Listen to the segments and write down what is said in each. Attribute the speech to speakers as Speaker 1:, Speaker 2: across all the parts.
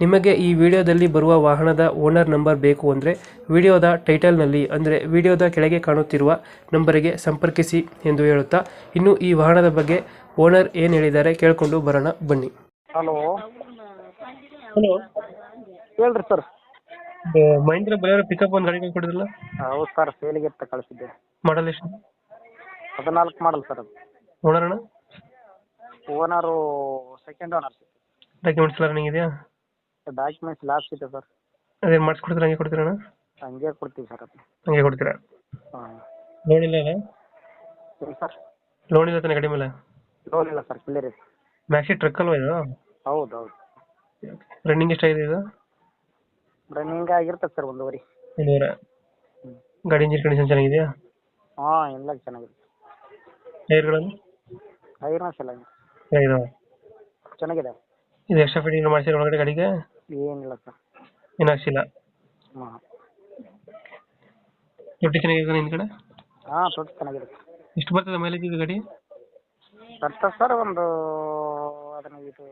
Speaker 1: ನಿಮಗೆ ಈ ವಿಡಿಯೋದಲ್ಲಿ ಬರುವ ವಾಹನದ ಓನರ್ ನಂಬರ್ ಬೇಕು ಅಂದರೆ ವಿಡಿಯೋದ ಟೈಟಲ್ನಲ್ಲಿ ಅಂದರೆ ವಿಡಿಯೋದ ಕೆಳಗೆ ಕಾಣುತ್ತಿರುವ ನಂಬರಿಗೆ ಸಂಪರ್ಕಿಸಿ ಎಂದು ಹೇಳುತ್ತಾ ಇನ್ನು ಈ ವಾಹನದ ಬಗ್ಗೆ ಓನರ್ ಏನು ಹೇಳಿದ್ದಾರೆ ಕೇಳಿಕೊಂಡು ಬರೋಣ ಬನ್ನಿ.
Speaker 2: ಹಲೋ.
Speaker 1: ಹಲೋ.
Speaker 2: ಹೇಳ್ರಿ ಸರ್.
Speaker 1: ಮಹೇಂದ್ರ ಬಲೇರೋ ಪಿಕಪ್ ಒಂದು ಗಾಡಿ ಕೊಡಿದ್ರಲ್ಲ?
Speaker 2: ಹೌದು ಸರ್ ಸೇಲಿಗೆ ಅಂತ ಕಳಿಸಿದ್ದೆ.
Speaker 1: ಮಾಡಲ್ ಎಷ್ಟು?
Speaker 2: ಹದಿನಾಲ್ಕು ಮಾಡಲ್ ಸರ್ ಅದು.
Speaker 1: ಓನರ್ ಅಣ್ಣ?
Speaker 2: ಓನರು ಸೆಕೆಂಡ್ ಓನರ್
Speaker 1: ಡಾಕ್ಯುಮೆಂಟ್ಸ್ ಎಲ್ಲ ರನ್ನಿಂಗ್ ಇದೆಯಾ?
Speaker 2: ಡಾಕ್ಯುಮೆಂಟ್ಸ್ ಲಾಸ್ಟ್ ಇದೆ ಸರ್
Speaker 1: ಅದೇನು ಮಾಡಿಸ್ಕೊಡ್ತೀರಾ ಹಂಗೆ ಕೊಡ್ತೀರಾ ಅಣ್ಣ?
Speaker 2: ಹಂಗೆ ಕೊಡ್ತೀವಿ ಸರ್ ಅದು.
Speaker 1: ಹಂಗೆ ಕೊಡ್ತೀರಾ?
Speaker 2: ಹಾಂ.
Speaker 1: ಲೋನ್ ಇಲ್ಲ ಅಲ್ಲ
Speaker 2: ಸರ್
Speaker 1: ಲೋನ್ ಇಲ್ಲ ತಾನೆ ಗಾಡಿ ಮೇಲೆ
Speaker 2: ಲೋನ್ ಇಲ್ಲ ಸರ್ ಕ್ಲಿಯರ್ ಇದೆ.
Speaker 1: ಮ್ಯಾಕ್ಸಿ ಟ್ರಕ್ ಅಲ್ವಾ ಇದು?
Speaker 2: ಹೌದು ಹೌದು.
Speaker 1: ರನ್ನಿಂಗ್ ಎಷ್ಟಾಗಿದೆ ಇದು?
Speaker 2: ರನ್ನಿಂಗ್ ಆಗಿರ್ತದೆ ಸರ್ ಒಂದೂವರೆ.
Speaker 1: ಒಂದೂವರೆ.
Speaker 2: ಹ್ಞೂ
Speaker 1: ಗಾಡಿ ಇಂಜಿನ್ ಕಂಡೀಷನ್ ಚೆನ್ನಾಗಿದೆಯಾ?
Speaker 2: ಹಾಂ ಎಲ್ಲ ಚೆನ್ನಾಗಿದೆ.
Speaker 1: ಟೈರ್ಗಳನ್ನು
Speaker 2: ಐರನ್ ಚೆನ್ನಾಗಿದೆ. ಚೆನ್ನಾಗಿದೆ.
Speaker 1: ಇದು ಎಕ್ಸ್ಟ್ರಾ ಫಿಟ್ಟಿಂಗ್ ಮಾಡಿಸಿದ್ರೆ ಒಳಗಡೆ ಗಾಡಿಗೆ?
Speaker 2: ಏನಿಲ್ಲ ಸರ್
Speaker 1: ಏನು ಹಾಕ್ಸಿಲ್ಲ
Speaker 2: ಹಾಂ
Speaker 1: ತೊಟ್ಟಿ ಚೆನ್ನಾಗಿದೆ ಹಿಂದ್ಗಡೆ
Speaker 2: ಹಾಂ ತೊಟ್ಟು ಚೆನ್ನಾಗಿದೆ
Speaker 1: ಎಷ್ಟು ಬರ್ತದೆ ಮೈಲೇಜ್ ಇದು ಗಾಡಿ?
Speaker 2: ಬರ್ತದೆ ಸರ್ ಒಂದು ಹದಿನೈದು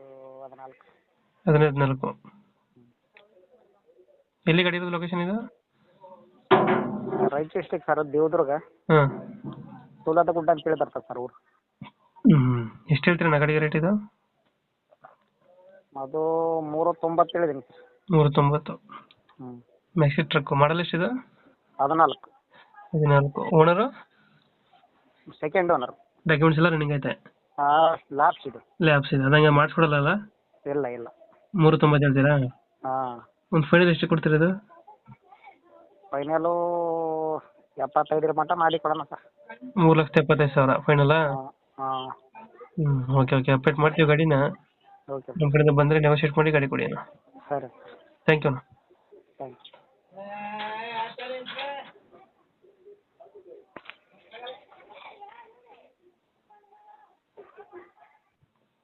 Speaker 2: ಹದಿನಾಲ್ಕು.
Speaker 1: ಹದಿನೈದು ನಾಲ್ಕು ಎಲ್ಲಿ ಗಾಡಿ ಇರೋದು ಲೊಕೇಶನ್ ಇದು?
Speaker 2: Right district sir Devadurga.
Speaker 1: ಹಾಂ.
Speaker 2: ಸೋಲಾದ ಗುಡ್ಡ ಅಂತೇಳಿ ಬರ್ತದೆ ಸರ್ ಊರು.
Speaker 1: ಹ್ಞೂ ಎಷ್ಟು ಹೇಳ್ತೀರಣ್ಣ ಗಾಡಿಗೆ ರೇಟ್ ಇದು?
Speaker 2: ಅದು ಮೂರು ತೊಂಬತ್ತು ಹೇಳಿದ್ದೀನಿ. ಸರ್
Speaker 1: ನೂರ ತೊಂಬತ್ತು
Speaker 2: ಹ್ಞೂ
Speaker 1: ಮ್ಯಾಕ್ಸಿ ಟ್ರಕ್ ಮಾಡಲ್ ಎಷ್ಟಿದೆ?
Speaker 2: ಹದಿನಾಲ್ಕು.
Speaker 1: ಹದಿನಾಲ್ಕು. ಓನರ್
Speaker 2: ಸೆಕೆಂಡ್ ಓನರ್
Speaker 1: ಡಾಕ್ಯುಮೆಂಟ್ಸ್ ಎಲ್ಲ ರನ್ನಿಂಗ್ ಐತೆ?
Speaker 2: ಲ್ಯಾಬ್ಸ್ ಇದು.
Speaker 1: ಲ್ಯಾಬ್ಸ್ ಇದೆ. ಅದಂಗೆ ಮಾಡಿಸ್ಕೊಡಲ್ಲ
Speaker 2: ಇಲ್ಲ ಇಲ್ಲ.
Speaker 1: ಮೂರು ತೊಂಬತ್ತು ಹೇಳ್ತೀರಾ?
Speaker 2: ಹಾಂ.
Speaker 1: ಒಂದು ಫೈನಲ್ ಎಷ್ಟು ಕೊಡ್ತೀರಾ ಇದು
Speaker 2: ಫೈನಲು ಎಪ್ಪತ್ತೈದರ ಮಟ್ಟ ಮಾಡಿ ಕೊಡೋಣ ಸರ್.
Speaker 1: ಮೂರು ಲಕ್ಷದ ಎಪ್ಪತ್ತೈದು ಸಾವಿರ.
Speaker 2: ಹಾಂ
Speaker 1: ಹ್ಞೂ ಓಕೆ ಓಕೆ ಅಪ್ಡೇಟ್ ಮಾಡ್ತೀವಿ ಗಾಡಿನ.
Speaker 2: ಓಕೆ
Speaker 1: ನಮ್ಮ ಕಡೆಯಿಂದ ಬಂದರೆ ನೆಗೋಷಿಯೇಟ್ ಮಾಡಿ ಗಾಡಿ ಕೊಡಿ ಅಣ್ಣ.
Speaker 2: ಸರಿ.
Speaker 1: ಥ್ಯಾಂಕ್ ಯು ಅಣ್ಣ.
Speaker 2: Thank you